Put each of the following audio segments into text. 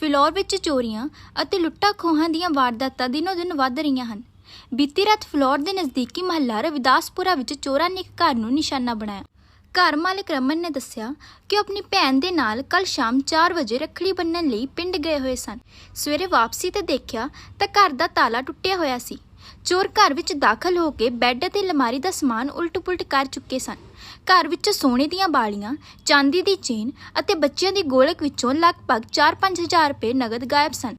ਫਿਲੌਰ ਵਿੱਚ ਚੋਰੀਆਂ ਅਤੇ ਲੁੱਟਾਂ ਖੋਹਾਂ ਦੀਆਂ ਵਾਰਦਾਤਾਂ ਦਿਨੋ ਦਿਨ ਵੱਧ ਰਹੀਆਂ ਹਨ। ਬੀਤੀ ਰਾਤ ਫਿਲੌਰ ਦੇ ਨਜ਼ਦੀਕੀ ਮਹੱਲਾ ਰਵਿਦਾਸਪੁਰਾ ਵਿੱਚ ਚੋਰਾਂ ਨੇ ਇੱਕ ਘਰ ਨੂੰ ਨਿਸ਼ਾਨਾ ਬਣਾਇਆ। ਘਰ ਮਾਲਕ ਰਮਨ ਨੇ ਦੱਸਿਆ ਕਿ ਉਹ ਆਪਣੀ ਭੈਣ ਦੇ ਨਾਲ ਕੱਲ ਸ਼ਾਮ 4 ਵਜੇ ਰੱਖੜੀ ਬੰਨਣ ਲਈ ਪਿੰਡ ਗਏ ਹੋਏ ਸਨ। ਸਵੇਰੇ ਵਾਪਸੀ ਤੇ ਦੇਖਿਆ ਤਾਂ ਘਰ ਦਾ ਤਾਲਾ ਟੁੱਟਿਆ ਹੋਇਆ ਸੀ। ਚੋਰ ਘਰ ਵਿੱਚ ਦਾਖਲ ਹੋ ਕੇ ਬੈੱਡ ਅਤੇ ਅਲਮਾਰੀ ਦਾ ਸਮਾਨ ਉਲਟ-ਪੁਲਟ ਕਰ ਚੁੱਕੇ ਸਨ। ਘਰ ਵਿੱਚ ਸੋਨੇ ਦੀਆਂ ਬਾਲੀਆਂ ਚਾਂਦੀ ਦੀ ਚੇਨ ਅਤੇ ਬੱਚਿਆਂ ਦੀ ਗੋਲਕ ਵਿੱਚੋਂ ਲਗਭਗ 4-5 ਹਜ਼ਾਰ ਰੁਪਏ ਨਗਦ ਗਾਇਬ ਸਨ।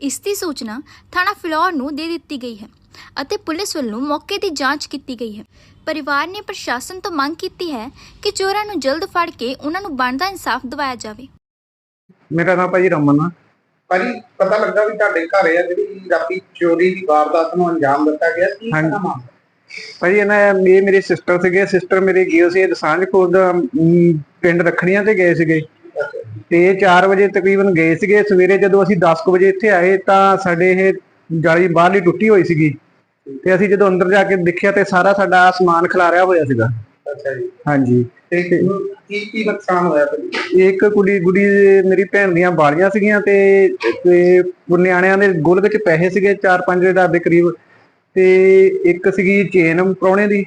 ਇਸ ਦੀ ਸੂਚਨਾ ਥਾਣਾ ਫਿਲੌਰ ਨੂੰ ਦੇ ਦਿੱਤੀ ਗਈ ਹੈ ਅਤੇ ਪੁਲਿਸ ਵੱਲੋਂ ਮੌਕੇ ਦੀ ਜਾਂਚ ਕੀਤੀ ਗਈ ਹੈ। ਪਰਿਵਾਰ ਨੇ ਪ੍ਰਸ਼ਾਸਨ ਤੋਂ ਮੰਗ ਕੀਤੀ ਹੈ ਕਿ ਚੋਰਾਂ ਨੂੰ ਜਲਦ ਫੜ ਕੇ ਉਹਨਾਂ ਨੂੰ ਬਣਦਾ ਇਨਸਾਫ ਦਿਵਾਇਆ ਜਾਵੇ। ਮੇਰਾ ਨਾਮ ਭਾਜੀ ਰਮਨ ਆ। ਭਾਜੀ ਪਤਾ ਲੱਗਾ ਵੀ ਤੁਹਾਡੇ ਘਰ ਆ ਜਿਹੜੀ ਰਾਤੀ ਚੋਰੀ ਦੀ ਵਾਰਦਾਤ ਨੂੰ ਅੰਜਾਮ ਦਿੱਤਾ ਗਿਆ। ਕੀ ਹਾਂਜੀ। ਆ ਭਾਜੀ ਇਹਨਾਂ ਇਹ ਮੇਰੇ ਸਿਸਟਰ ਸੀਗੇ ਸਿਸਟਰ ਮੇਰੇ ਗਏ ਸੀ ਦਸਾਂਝ ਖੁਰਦ ਪਿੰਡ ਰੱਖੜੀਆਂ ਤੇ ਗਏ ਸੀਗੇ। ਤੇ ਇਹ 4 ਵਜੇ ਤਕਰੀਬਨ ਗਏ ਸੀਗੇ। ਸਵੇਰੇ ਜਦੋਂ ਅਸੀਂ 10 ਕੁ ਵਜੇ ਇੱਥੇ ਆਏ ਤਾਂ ਸਾਡੇ ਇਹ ਜਾਲੀ ਬਾਹਰਲੀ ਟੁੱਟੀ ਹੋਈ ਸੀਗੀ। ਤੇ ਅਸੀਂ ਜਦੋਂ ਅੰਦਰ ਜਾ ਕੇ ਦੇਖਿਆ ਤੇ ਸਾਰਾ ਸਾਡਾ ਸਮਾਨ ਖਿਲਾਰਿਆ ਹੋਇਆ ਸੀਗਾ। ਅੱਛਾ ਜੀ। ਹਾਂਜੀ। ਤੇ ਕੀ ਕੀ ਨੁਕਸਾਨ ਹੋਇਆ ਭਾਜੀ? ਇੱਕ ਕੁੜੀ ਗੁੜੀ ਮੇਰੀ ਭੈਣ ਦੀਆਂ ਬਾਲੀਆਂ ਸੀਗੀਆਂ ਤੇ ਤੇ ਨਿਆਣਿਆਂ ਦੇ ਗੁਲਕ ਚ ਪੈਸੇ ਸੀਗੇ 4-5 ਹਜ਼ਾਰ ਦੇ ਕਰੀਬ। ਤੇ ਇੱਕ ਸੀਗੀ ਚੇਨ ਪ੍ਰਾਹੁਣੇ ਦੀ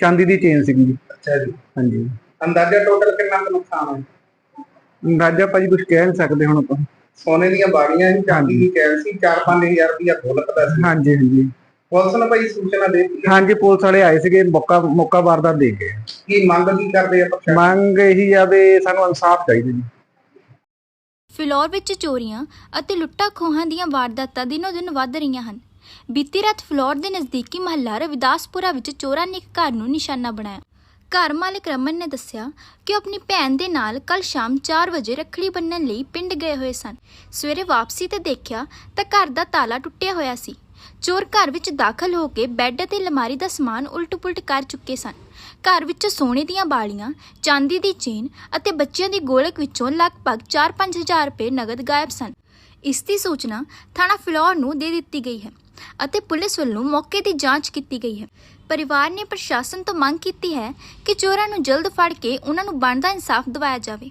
ਚਾਂਦੀ ਦੀ ਚੇਨ ਸੀਗੀ ਅੱਛਾ ਜੀ। ਹਾਂਜੀ। ਅੰਦਾਜ਼ਾ ਟੋਟਲ ਕਿੰਨਾ ਕੁ ਨੁਕਸਾਨ ਹੋਇਆ? ਅੰਦਾਜ਼ਾ ਭਾਜੀ ਕੁਝ ਕਹਿ ਨਹੀਂ ਸਕਦੇ ਹੁਣ ਆਪਾਂ। ਸੋਨੇ ਦੀਆਂ ਬਾੜੀਆਂ ਸੀ ਚਾਂਦੀ ਦੀ ਕੈਨ ਸੀ 4-5000 ਰੁਪਇਆ ਗੋਲਕ ਦਾ ਸੀ। ਹਾਂਜੀ ਹਾਂਜੀ। ਪੁਲਿਸ ਨੇ ਭਾਈ ਸੂਚਨਾ ਦੇ ਦਿੱਤੀ। ਹਾਂਜੀ ਪੁਲਿਸ ਵਾਲੇ ਆਏ ਸੀਗੇ ਮੌਕਾ ਮੌਕਾ ਵਾਰਦਾਤ ਦੇ ਗਏ ਕੀ ਮੰਗ ਕੀ ਕਰਦੇ ਆ ਪ੍ਰਸ਼ਾਸਨ? ਮੰਗ ਇਹੀ ਆ ਵੀ ਸਾਨੂੰ ਇਨਸਾਫ ਚਾਹੀਦਾ ਜੀ। ਫਿਲੌਰ ਵਿੱਚ ਚੋਰੀਆਂ ਅਤੇ ਲੁੱਟਾਂ ਖੋਹਾਂ ਦੀਆਂ ਵਾਰਦਾਤਾਂ ਦਿਨੋ ਦਿਨ ਵੱਧ ਰਹੀਆਂ ਹਨ। ਬੀਤੀ ਰਾਤ ਫਿਲੌਰ ਦੇ ਨਜ਼ਦੀਕੀ ਮਹੱਲਾ ਰਵਿਦਾਸਪੁਰਾ ਵਿੱਚ ਚੋਰਾਂ ਨੇ ਇੱਕ ਘਰ ਨੂੰ ਨਿਸ਼ਾਨਾ ਬਣਾਇਆ। ਘਰ ਮਾਲਕ ਰਮਨ ਨੇ ਦੱਸਿਆ ਕਿ ਉਹ ਆਪਣੀ ਭੈਣ ਦੇ ਨਾਲ ਕੱਲ ਸ਼ਾਮ 4 ਵਜੇ ਰੱਖੜੀ ਬੰਨਣ ਲਈ ਪਿੰਡ ਗਏ ਹੋਏ ਸਨ। ਸਵੇਰੇ ਵਾਪਸੀ ਤੇ ਦੇਖਿਆ ਤਾਂ ਘਰ ਦਾ ਤਾਲਾ ਟੁੱਟਿਆ ਹੋਇਆ ਸੀ। ਚੋਰ ਘਰ ਵਿੱਚ ਦਾਖਲ ਹੋ ਕੇ ਬੈੱਡ ਅਤੇ ਲਮਾਰੀ ਦਾ ਸਮਾਨ ਉਲਟ-ਪੁਲਟ ਕਰ ਚੁੱਕੇ ਸਨ। ਘਰ ਵਿੱਚ ਸੋਨੇ ਦੀਆਂ ਬਾਲੀਆਂ, ਚਾਂਦੀ ਦੀ ਚੇਨ ਅਤੇ ਬੱਚਿਆਂ ਦੀ ਗੋਲਕ ਵਿੱਚੋਂ ਲਗਭਗ 4-5 ਹਜ਼ਾਰ ਰੁਪਏ ਨਗਦ ਗਾਇਬ ਸਨ। ਇਸ ਦੀ ਸੂਚਨਾ ਥਾਣਾ ਫਿਲੌਰ ਨੂੰ ਦੇ ਦਿੱਤੀ ਗਈ ਹੈ। ਅਤੇ ਪੁਲਿਸ ਵੱਲੋਂ ਮੌਕੇ ਦੀ ਜਾਂਚ ਕੀਤੀ ਗਈ ਹੈ। ਪਰਿਵਾਰ ਨੇ ਪ੍ਰਸ਼ਾਸਨ ਤੋਂ ਮੰਗ ਕੀਤੀ ਹੈ ਕਿ ਚੋਰਾਂ ਨੂੰ ਜਲਦ ਫੜ ਕੇ ਉਹਨਾਂ ਨੂੰ ਬਣਦਾ ਇਨਸਾਫ ਦਿਵਾਇਆ ਜਾਵੇ।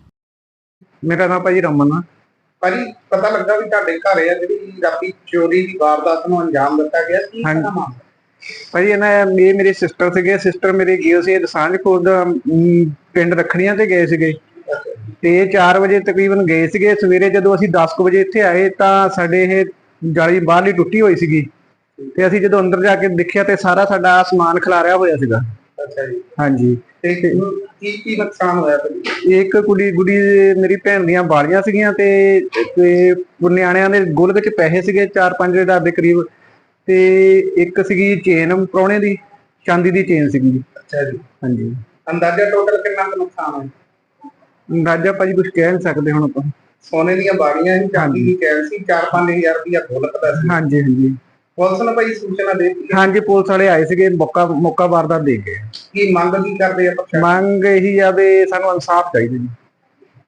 ਮੇਰਾ ਨਾਮ ਭਾਜੀ ਰਮਨ ਆ। ਭਾਜੀ ਪਤਾ ਲੱਗਾ ਵੀ ਤੁਹਾਡੇ ਘਰ ਆ ਜਿਹੜੀ ਰਾਤੀ ਚੋਰੀ ਦੀ ਵਾਰਦਾਤ ਨੂੰ ਅੰਜਾਮ ਦਿੱਤਾ ਗਿਆ। ਕੀ ਹਾਂਜੀ। ਨਾਮ ਭਾਜੀ ਇਹਨਾਂ ਇਹ ਮੇਰੇ ਸਿਸਟਰ ਸੀਗੇ। ਸਿਸਟਰ ਮੇਰੇ ਗਏ ਸੀ ਦਸਾਂਝ ਖੁਰਦ ਅਮ, ਪਿੰਡ ਰੱਖੜੀਆਂ ਤੇ ਗਏ ਸੀਗੇ। ਤੇ ਇਹ 4 ਵਜੇ ਤਕਰੀਬਨ ਗਏ ਸੀਗੇ। ਸਵੇਰੇ ਜਦੋਂ ਅਸੀਂ 10 ਕੁ ਵਜੇ ਇੱਥੇ ਆਏ ਤਾਂ ਸਾਡੇ ਇਹ ਜਾਲੀ ਬਾਹਰਲੀ ਟੁੱਟੀ ਹੋਈ ਸੀਗੀ ਤੇ ਅਸੀਂ ਜਦੋਂ ਅੰਦਰ ਜਾ ਕੇ ਦੇਖਿਆ ਤੇ ਸਾਰਾ ਸਾਡਾ ਸਮਾਨ ਖਿਲਾਰਿਆ ਹੋਇਆ ਸੀਗਾ। ਅੱਛਾ ਜੀ। ਹਾਂਜੀ। ਤੇ ਕੀ ਕੀ ਨੁਕਸਾਨ ਹੋਇਆ ਭਾਜੀ ਇੱਕ ਕੁੜੀ ਗੁੜੀ ਮੇਰੀ ਭੈਣ ਦੀਆਂ ਬਾਲੀਆਂ ਸੀਗੀਆਂ ਤੇ ਤੇ ਨਿਆਣਿਆਂ ਦੇ ਗੁਲਕ ਚ ਪੈਸੇ ਸੀਗੇ 4-5 ਹਜ਼ਾਰ ਦੇ ਕਰੀਬ। ਤੇ ਇੱਕ ਸੀਗੀ ਚੇਨ ਪ੍ਰਾਹੁਣੇ ਦੀ ਚਾਂਦੀ ਦੀ ਚੇਨ ਸੀਗੀ। ਅੱਛਾ ਜੀ। ਹਾਂਜੀ। ਅੰਦਾਜ਼ਾ ਟੋਟਲ ਕਿੰਨਾ ਨੁਕਸਾਨ ਹੋਇਆ? ਅੰਦਾਜ਼ਾ ਭਾਜੀ ਕੁਝ ਕਹਿ ਨਹੀਂ ਸਕਦੇ ਹੁਣ ਆਪਾਂ। ਸੋਨੇ ਦੀਆਂ ਬਾੜੀਆਂ ਸੀ ਚਾਂਦੀ ਦੀ ਕੈਨ ਸੀ 4-5000 ਰੁਪਇਆ ਗੋਲਕ ਦਾ ਸੀ। ਹਾਂਜੀ ਹਾਂਜੀ। ਪੁਲਿਸ ਨੇ ਭਾਈ ਸੂਚਨਾ ਦੇ ਦਿੱਤੀ। ਹਾਂਜੀ ਪੁਲਿਸ ਵਾਲੇ ਆਏ ਸੀਗੇ ਮੌਕਾ ਮੌਕਾ ਵਾਰਦਾਤ ਦੇ ਗਏ ਕੀ ਮੰਗ ਕੀ ਕਰਦੇ ਆ ਪ੍ਰਸ਼ਾਸਨ? ਮੰਗ ਇਹੀ ਆ ਵੀ ਸਾਨੂੰ ਇਨਸਾਫ ਚਾਹੀਦਾ ਜੀ।